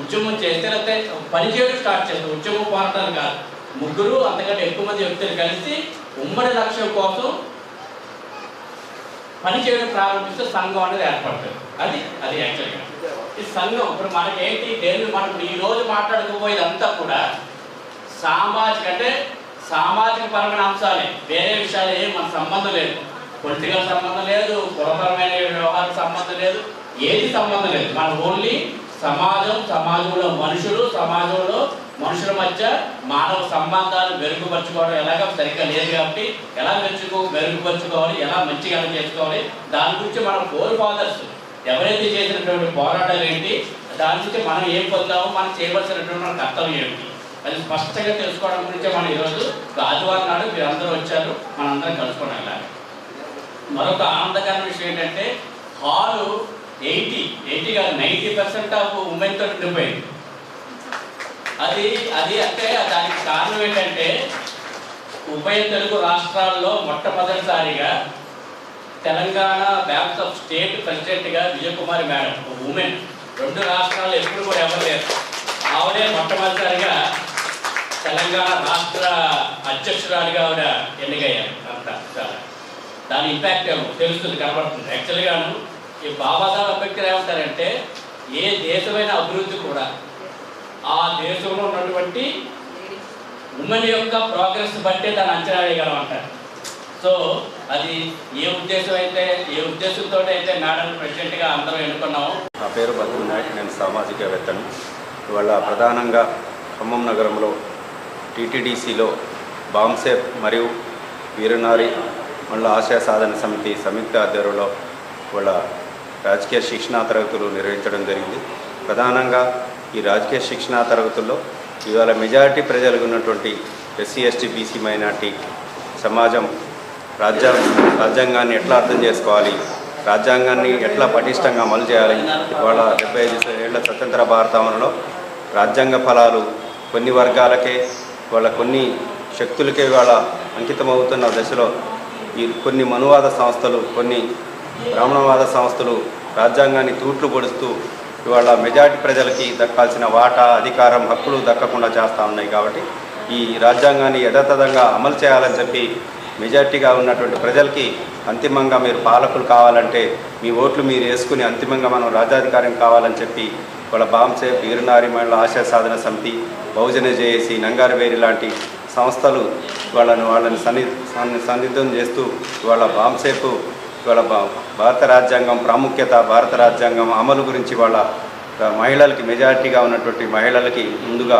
ఉద్యమం చేస్తే లేకపోతే పని చేయడం స్టార్ట్ చేస్తారు ఉద్యమం పోరాటాలు కాదు. ముగ్గురు అంతకంటే ఎక్కువ మంది వ్యక్తులు కలిసి ఉమ్మడి లక్ష్యం కోసం పని చేయడం ప్రారంభిస్తే సంఘం అనేది ఏర్పడుతుంది. అది అది యాక్చువల్గా ఈ సంఘం ఇప్పుడు మనకి ఏంటి? దేని మనం ఈ రోజు మాట్లాడుకోబోయేదంతా కూడా సామాజిక అంటే సామాజిక పరమైన అంశాలే. వేరే విషయాలు ఏం మన సంబంధం లేదు. పొలిటికల్ సంబంధం లేదు కులపరమైన వ్యవహార సంబంధం లేదు ఏది సంబంధం లేదు. మన ఓన్లీ సమాజం సమాజంలో మనుషులు సమాజంలో మనుషుల మధ్య మానవ సంబంధాలు మెరుగుపరచుకోవడం ఎలాగ సరిగ్గా లేదు కాబట్టి ఎలా మెచ్చుకో మెరుగుపరచుకోవాలి ఎలా మంచిగా ఎలా చేసుకోవాలి దాని గురించి మన ఫోర్ ఫాదర్స్ ఎవరైతే చేసినటువంటి పోరాటాలు ఏంటి దాని గురించి మనం ఏం పొందామో మనం చేయవలసినటువంటి మన కర్తవ్యం ఏమిటి? అది స్పష్టంగా తెలుసుకోవడం గురించి మనం ఈరోజు ఆదివారం నాడు మీరు అందరూ వచ్చారు మనందరం కలుసుకోవడం వెళ్ళాలి మరొక ఆనందకరమైన విషయం ఏంటంటే హాలు ఎయిటీ ఎయిటీ కాదు నైంటీ పర్సెంట్ ఆఫ్ ఉమెన్తో ఉండిపోయింది. అది అది అంటే దానికి కారణం ఏంటంటే ఉభయ తెలుగు రాష్ట్రాల్లో మొట్టమొదటిసారిగా తెలంగాణ బ్యాంక్ ఆఫ్ స్టేట్ ప్రెసిడెంట్గా విజయకుమారి మేడం ఉమెన్ రెండు రాష్ట్రాలు ఎప్పుడు కూడా ఎవరు లేరు. ఆవిడే మొట్టమొదటిసారిగా తెలంగాణ రాష్ట్ర అధ్యక్షురాలిగా ఆవిడ ఎన్నికయ్యారు. అంత చాలా. దాని ఇంపాక్ట్ ఏమో తెలుస్తుంది కనబడుతుంది యాక్చువల్గాను ఈ బాబాసాహెబ్ అంబేద్కర్ ఏమంటారంటే ఏ దేశమైన అభివృద్ధి కూడా ఆ దేశంలో ఉన్నటువంటి ఉమెన్ యొక్క ప్రోగ్రెస్ బట్టే దాన్ని అంచనా వేయగలం అంటారు. సో అది ఏ ఉద్దేశం అయితే ఏ ఉద్దేశంతో అయితే మేడం ప్రెసిడెంట్గా అందరం ఎన్నుకున్నాము. నా పేరు బతుకు నాయక్ నేను సామాజికవేత్తను. ఇవాళ ప్రధానంగా ఖమ్మం నగరంలో టీటీడీసీలో బాంసేప్ మరియు వీరనారి మళ్ళీ ఆశయ సాధన సమితి సంయుక్త ఆధ్వర్యంలో వాళ్ళ రాజకీయ శిక్షణా తరగతులు నిర్వహించడం జరిగింది. ప్రధానంగా ఈ రాజకీయ శిక్షణా తరగతుల్లో ఇవాళ మెజారిటీ ప్రజలకు ఉన్నటువంటి ఎస్సీ ఎస్టీ బీసీ మైనార్టీ సమాజం రాజ్యాంగ రాజ్యాంగాన్ని ఎట్లా అర్థం చేసుకోవాలి రాజ్యాంగాన్ని ఎట్లా పటిష్టంగా అమలు చేయాలి ఇవాళ డెబ్బై ఐదు ఏళ్ళ స్వతంత్ర భారతంలో రాజ్యాంగ ఫలాలు కొన్ని వర్గాలకే వాళ్ళ కొన్ని శక్తులకే వాళ్ళ అంకితమవుతున్న దశలో ఈ కొన్ని మనువాద సంస్థలు కొన్ని బ్రాహ్మణవాద సంస్థలు రాజ్యాంగాన్ని తూట్లు పొడుస్తూ ఇవాళ మెజార్టీ ప్రజలకి దక్కాల్సిన వాటా అధికారం హక్కులు దక్కకుండా చేస్తూ ఉన్నాయి కాబట్టి ఈ రాజ్యాంగాన్ని యథాతథంగా అమలు చేయాలని చెప్పి మెజార్టీగా ఉన్నటువంటి ప్రజలకి అంతిమంగా మీరు పాలకులు కావాలంటే మీ ఓట్లు మీరు వేసుకుని అంతిమంగా మనం రాజ్యాధికారం కావాలని చెప్పి వాళ్ళ బాంసే వీరనారి మహిళ ఆశయ సాధన సమితి బహుజన జేఏసి నంగారవేరి లాంటి సంస్థలు వాళ్ళను వాళ్ళని సన్ని సన్ని- సన్నిధం చేస్తూ వాళ్ళ బాంసేపు ఇవాళ భారత రాజ్యాంగం ప్రాముఖ్యత భారత రాజ్యాంగం అమలు గురించి వాళ్ళ మహిళలకి మెజారిటీగా ఉన్నటువంటి మహిళలకి ముందుగా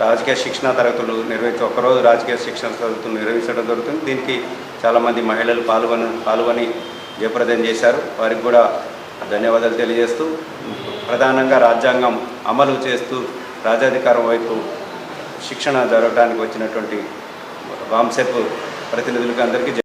రాజకీయ శిక్షణ తరగతులు నిర్వహించి ఒకరోజు రాజకీయ శిక్షణ తరగతులు నిర్వహించడం జరుగుతుంది. దీనికి చాలామంది మహిళలు పాల్గొని పాల్గొని జయప్రదం చేశారు. వారికి కూడా ధన్యవాదాలు తెలియజేస్తూ ప్రధానంగా రాజ్యాంగం అమలు చేస్తూ రాజ్యాధికారం వైపు శిక్షణ జరగడానికి వచ్చినటువంటి వాంసెప్ ప్రతినిధులకు అందరికీ